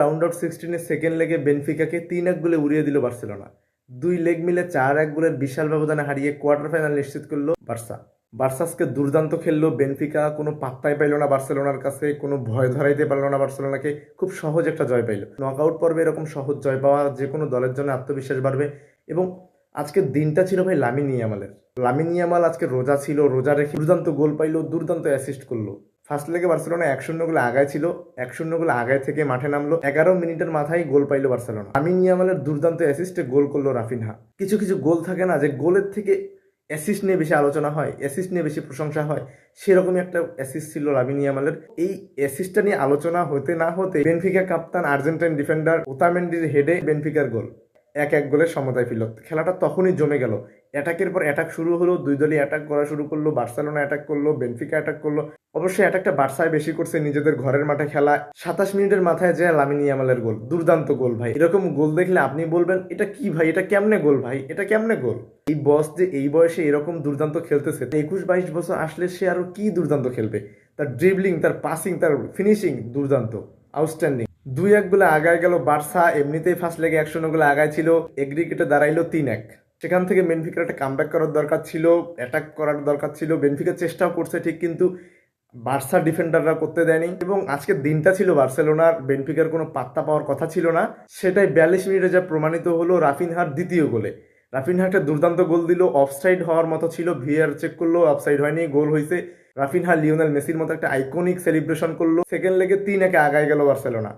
Round of সিক্সটিনের second লেগে বেনফিকাকে তিন এক গোলে উড়িয়ে দিল বার্সেলোনা। দুই লেগ মিলে চার এক গোলের বিশাল ব্যবধানে হারিয়ে কোয়ার্টার ফাইনাল নিশ্চিত করল বার্সা। বার্সাসকে দুর্দান্ত খেললো বেনফিকা কোনো পাত্তাই পাইলো না বার্সেলোনার কাছে, কোনো ভয় ধরাইতে পারল না বার্সেলোনাকে, খুব সহজ একটা জয় পাইলো। নকআউট পর্বে এরকম সহজ জয় পাওয়া যে কোনো দলের জন্য আত্মবিশ্বাস বাড়বে এবং আজকের দিনটা ছিল ভাই লামিন ইয়ামালের। লামিন ইয়ামাল আজকে রোজা ছিল, রোজা রেখে দুর্দান্ত গোল পাইলো, দুর্দান্ত অ্যাসিস্ট করল। ফার্স্ট লেগে বার্সেলোনা এক শূন্য গোলে আগায় ছিল, এক শূন্য গোলে আগায় থেকে মাঠে নামলো, এগারো মিনিটের মাথায় গোল পাইলো বার্সেলোনা। আমিন ইয়ামালের দুর্দান্ত অ্যাসিস্টে গোল করল রাফিনহা। কিছু কিছু গোল থাকে না যে গোলের থেকে অ্যাসিস্ট নিয়ে বেশি আলোচনা হয় অ্যাসিস্ট নিয়ে বেশি প্রশংসা হয়, সেরকমই একটা অ্যাসিস্ট ছিল রাবিন ইয়ামালের। এই অ্যাসিস্টটা নিয়ে আলোচনা হতে না হতে বেনফিকা কাপ্তান, আর্জেন্টাইন ডিফেন্ডার, ওতামেন্ডির হেডে বেনফিকার গোল। এক এক গোলের সমতায় ফিরল। খেলাটা তখনই জমে গেল। অ্যাটাকের পর অ্যাটাক শুরু হলো, দুই দলই অ্যাটাক করা শুরু করল, বার্সেলোনা অ্যাটাক করল, বেনফিকা অ্যাটাক করল। অবশ্যই অ্যাটাকটা বার্সায় বেশি করছে নিজেদের ঘরের মাঠে খেলা। সাতাশ মিনিটের মাথায় যে লামিনী ইয়ামালের গোল, দুর্দান্ত গোল ভাই। এরকম গোল দেখলে আপনি বলবেন, এটা কি ভাই? এটা কেমনে গোল ভাই? এটা কেমনে গোল? এই বস যে এই বয়সে এরকম দুর্দান্ত খেলতেছে, একুশ বাইশ বছর আসলে সে আরও কি দুর্দান্ত খেলবে? তার ড্রিবলিং তার পাসিং তার ফিনিশিং দুর্দান্ত আউটস্ট্যান্ডিং দুই এক গোলে আগায় গেল বার্সা, এমনিতেই ফার্স্ট লেগে একশো গোলে আগায় ছিল এগ্রিকেটে দাঁড়াইলো তিন এক। সেখান থেকে বেনফিকার একটা কামব্যাক করার দরকার ছিল অ্যাটাক করার দরকার ছিল। বেনফিকা চেষ্টাও করছে ঠিক, কিন্তু বার্সা ডিফেন্ডাররা করতে দেয়নি। এবং আজকের দিনটা ছিল বার্সেলোনার বেনফিকার কোনো পাত্তা পাওয়ার কথা ছিল না। সেটাই বিয়াল্লিশ মিনিটে যা প্রমাণিত হলো রাফিনহার দ্বিতীয় গোলে। রাফিনহা একটা দুর্দান্ত গোল দিল অফসাইড হওয়ার মতো ছিল ভিআর চেক করল অফসাইড হয়নি, গোল হয়েছে রাফিনহা, লিওনেল মেসির মতো একটা আইকনিক সেলিব্রেশন করল। সেকেন্ড লেগে তিন একে আগায় গেল বার্সেলোনা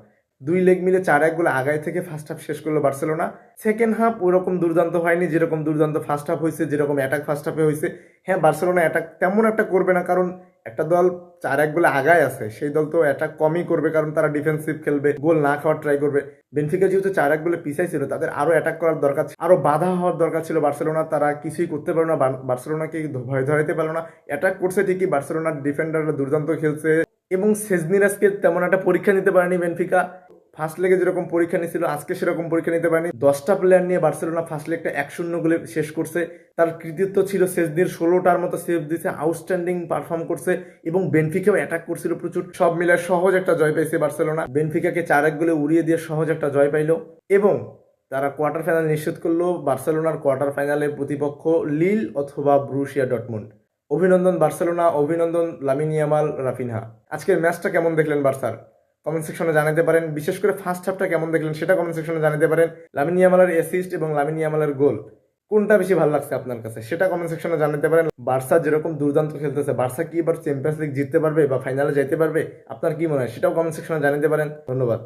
দুই লেগ মিলে চার এক গোলে আগায় থেকে ফার্স্ট হাফ শেষ করল বার্সেলোনা। সেকেন্ড হাফ ওরকম দুর্দান্ত হয়নি, যেরকম দুর্দান্ত ফার্স্ট হাফ হয়েছে, যেরকম অ্যাটাক ফার্স্ট হাফে হয়েছে। হ্যাঁ বার্সেলোনা অ্যাটাক তেমন একটা করবে না, কারণ একটা দল চার এক গোলে আগায় আছে, সেই দল তো অ্যাটাক কমই করবে, কারণ তারা ডিফেন্সিভ খেলবে, গোল না খাওয়ার ট্রাই করবে। বেনফিকা যেহেতু চার এক গোলে পিছাই ছিল তাদের আরও অ্যাটাক করার দরকার ছিল আরও বাধা হওয়ার দরকার ছিল বার্সেলোনা, তারা কিছুই করতে পারল না বার্সেলোনাকে ভয় ধরাইতে পারল না। অ্যাটাক করছে ঠিকই, বার্সেলোনার ডিফেন্ডাররা দুর্দান্ত খেলছে। এবং সেজনিরাসকে তেমন একটা পরীক্ষা নিতে পারেনি বেনফিকা ফার্স্ট লেগে যেরকম পরীক্ষা নিয়েছিল, আজকে সেরকম পরীক্ষা নিতে পারেনি। দশটা প্লেয়ার নিয়ে বার্সেলোনা ফার্স্ট লেগটা এক শূন্য গোলে শেষ করছে। তার কৃতিত্ব ছিল সেজনির ষোলোটার মতো সেভ দিছে আউটস্ট্যান্ডিং পারফর্ম করছে এবং বেনফিকাও অ্যাটাক করছিল প্রচুর। সব মিলে সহজ একটা জয় পাইছে বার্সেলোনা। বেনফিকাকে চার এক গোলে উড়িয়ে দিয়ে সহজ একটা জয় পাইলো। এবং তারা কোয়ার্টার ফাইনাল নিশ্চিত করল, বার্সেলোনার কোয়ার্টার ফাইনালে প্রতিপক্ষ লিল অথবা ব্রুশিয়া ডটমুন্ড অভিনন্দন বার্সেলোনা, অভিনন্দন লামিনিয়ামাল রাফিনহা। আজকের ম্যাচটা কেমন দেখলেন বার্সার? কমেন্ট সেকশনে জানাতে পারেন। বিশেষ করে ফার্স্ট হাফটা কেমন দেখলেন সেটা কমেন্ট সেকশনে জানাতে পারেন। লামিনিয়ামালের অ্যাসিস্ট এবং লামিনিয়ামালার গোল কোনটা বেশি ভালো লাগছে আপনার কাছে? সেটা কমেন্ট সেকশনে জানাতে পারেন। বার্সা যেরকম দুর্দান্ত খেলতেছে, বার্সা কি এবার চ্যাম্পিয়ন্স লিগ জিততে পারবে বা ফাইনালে যেতে পারবে? আপনার কি মনে হয়? সেটাও কমেন্ট সেকশনে জানাতে পারেন। ধন্যবাদ।